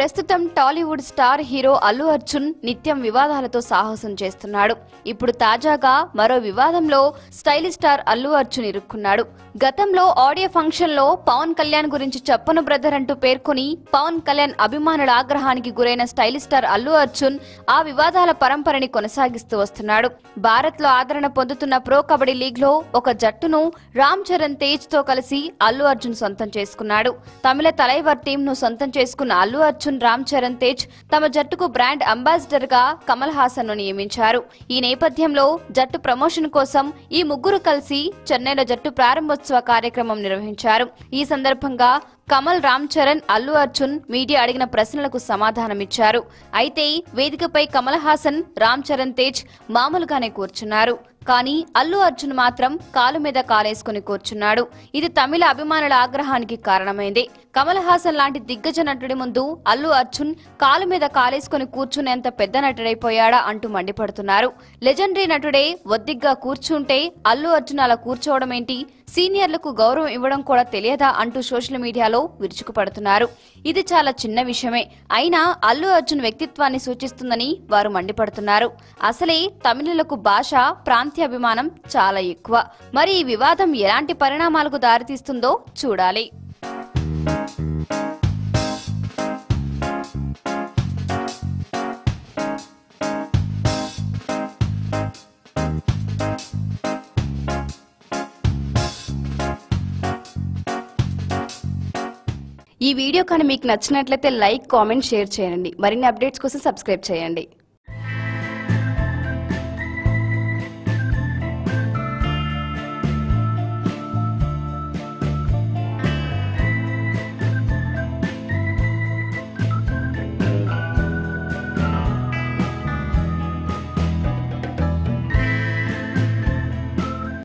ప్రస్తుతం Tollywood star hero Allu Arjun నిత్యం వివాదాలతో సాహసం చేస్తున్నాడు. ఇప్పుడు తాజాగా మరో వివాదంలో స్టైలిష్ స్టార్ అల్లు అర్జున్ ఇరుక్కున్నాడు. గతంలో ఆడియో ఫంక్షన్లో పవన్ కళ్యాణ్ గురించి చెప్పను బ్రదర్ అంటూ పేర్కొని పవన్ కళ్యాణ్ అభిమానుల ఆగ్రహానికి గురైన స్టైలిష్ స్టార్ అల్లు అర్జున్ ఆ వివాదాల పరంపరని కొనసాగిస్తూ వస్తున్నాడు. భారత్లో ఆదరణ పొందుతున్న ప్రో కబడ్డీ లీగ్లో ఒక జట్టును రామ్ చరణ్ తేజ్తో కలిసి అల్లు అర్జున్ సొంతం చేసుకున్నాడు. తమిళ తలైవర్ టీం ను సొంతం చేసుకున్న అల్లు అర్జున్ రామ్ చరణ్ తేజ్ తమ జట్టుకు బ్రాండ్ అంబాసిడర్గా కమల్ హాసన్ను నియమించారు. ఈ నేపథ్యంలో జట్టు ప్రమోషన్ కోసం ఈ ముగ్గురు కలిసి చెన్నైలో జట్టు ప్రారంభోత్సవ కార్యక్రమం నిర్వహించారు. ఈ సందర్భంగా కమల్ రామ్ చరణ్ అల్లు అర్జున్ మీడియా అడిగిన ప్రశ్నలకు సమాధానమిచ్చారు. అయితే వేదికపై కమల్ హాసన్ రామ్ చరణ్ తేజ్ మామూలుగానే కూర్చున్నారు. కానీ అల్లు అర్జున్ మాత్రం కాలు మీద కాలేసుకుని కూర్చున్నాడు. ఇది తమిళ అభిమానుల ఆగ్రహానికి కారణమైంది. కమల్ హాసన్ లాంటి దిగ్గజ నటుడి ముందు అల్లు అర్జున్ కాలు మీద కాలేసుకుని కూర్చునేంత పెద్ద నటుడైపోయాడా అంటూ మండిపడుతున్నారు. లెజెండరీ నటుడే ఒద్దిగ్గా కూర్చుంటే అల్లు అర్జున్ అలా కూర్చోవడం ఏంటి? సీనియర్లకు గౌరవం ఇవ్వడం కూడా తెలియదా అంటూ సోషల్ మీడియాలో విరుచుకుపడుతున్నారు. ఇది చాలా చిన్న విషయమే. అయినా అల్లు అర్జున్ వ్యక్తిత్వాన్ని సూచిస్తుందని వారు మండిపడుతున్నారు. అసలే తమిళులకు భాష అభిమానం చాలా ఎక్కువ. మరి ఈ వివాదం ఎలాంటి పరిణామాలకు దారితీస్తుందో చూడాలి. ఈ వీడియో కానీ మీకు నచ్చినట్లయితే లైక్ కామెంట్ షేర్ చేయండి. మరిన్ని అప్డేట్స్ కోసం సబ్స్క్రైబ్ చేయండి.